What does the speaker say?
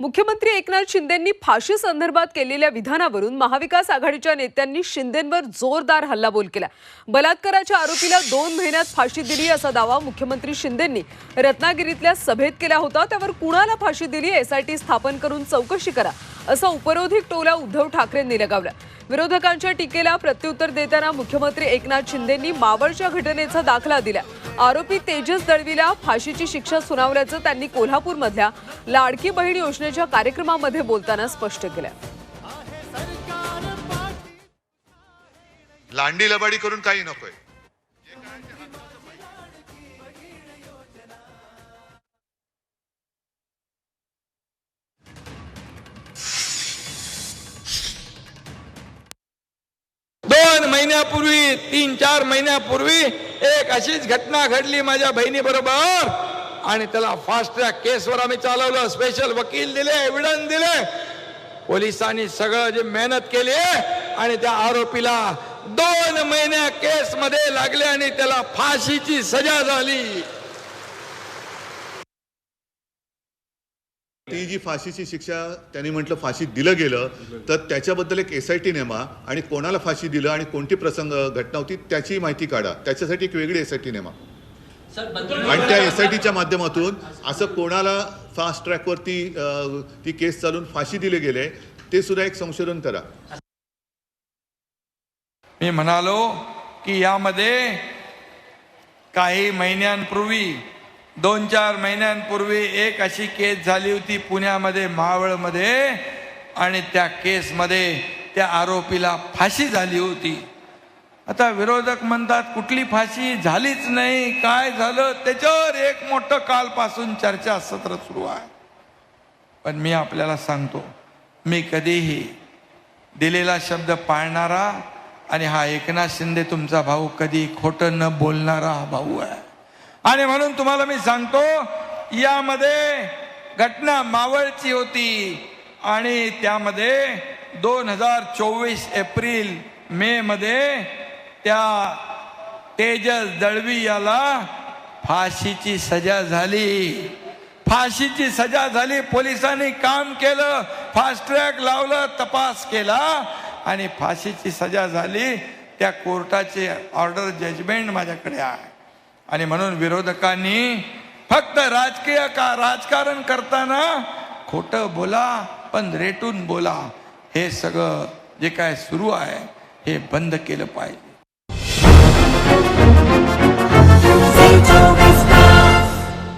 मुख्यमंत्री एकनाथ शिंदेंनी फाशी संदर्भात केलेल्या विधानावरून महाविकास आघाडीच्या नेत्यांनी शिंदेंवर जोरदार हल्लाबोल केला. बलात्काराच्या आरोपीला दोन महिन्यात फाशी दिली असा दावा मुख्यमंत्री शिंदेंनी रत्नागिरीतल्या सभेत केला होता. त्यावर कुणाला फाशी दिली? एसआयटी स्थापन करून चौकशी करा असा उपरोधिक टोला उद्धव ठाकरेंनी लगावला. विरोधकांच्या टीकेला प्रत्युत्तर देताना मुख्यमंत्री एकनाथ शिंदेंनी मावळच्या घटनेचा दाखला दिला आरोपी तेजस दळवीला फाशीची शिक्षा सुनावल्याचं त्यांनी कोल्हापूरमधल्या लाडकी बहीण योजनेच्या कार्यक्रमामध्ये बोलताना स्पष्ट केलं लांडी लबाडी करून काही नकोय. महिन्यापूर्वी तीन चार महिन्यापूर्वी एक अशीच घटना घडली माझ्या बहिणी बरोबर आणि त्याला फास्ट ट्रॅक केसवर आम्ही चालवलं. स्पेशल वकील दिले एव्हिडन्स दिले. पोलिसांनी सगळं जे मेहनत केली आणि त्या आरोपीला दोन महिन्या केस मध्ये लागले आणि त्याला फाशीची सजा झाली. ती जी फाशीची शिक्षा त्यांनी म्हटलं फाशी दिलं गेलं तर त्याच्याबद्दल एक एस आय टी नेमा आणि कोणाला फाशी दिलं आणि कोणती प्रसंग घटना होती त्याची माहिती काढा. त्याच्यासाठी एक वेगळी एस आय टी नेमा. आणि त्या एस आय टीच्या माध्यमातून असं कोणाला फास्ट ट्रॅकवरती ती केस चालून फाशी दिले गेले ते सुद्धा एक संशोधन करा. मी म्हणालो की यामध्ये काही महिन्यांपूर्वी दोन चार महिन्यांपूर्वी एक अशी केस झाली होती पुण्यामध्ये मावळमध्ये आणि त्या केसमध्ये त्या आरोपीला फाशी झाली होती. आता विरोधक म्हणतात कुठली फाशी झालीच नाही काय झालं? त्याच्यावर एक मोठं कालपासून चर्चा सत्र सुरू आहे. पण मी आपल्याला सांगतो मी कधीही दिलेला शब्द पाळणारा आणि हा एकनाथ शिंदे तुमचा भाऊ कधी खोटं न बोलणारा हा भाऊ आहे. आणि म्हणून तुम्हाला मी सांगतो यामध्ये घटना मावळची होती आणि त्यामध्ये दोन हजार चोवीस एप्रिल मे मध्ये त्या तेजस दळवी याला फाशीची सजा झाली. फाशीची सजा झाली पोलिसांनी काम केलं फास्ट ट्रॅक लावलं तपास केला आणि फाशीची सजा झाली. त्या कोर्टाचे ऑर्डर जजमेंट माझ्याकडे आहे. आणि म्हणून विरोधकांनी फक्त राजकीय का राजकारण करताना खोटं बोला पण रेटून बोला. हे सगळं जे काय सुरू आहे हे बंद केलं पाहिजे.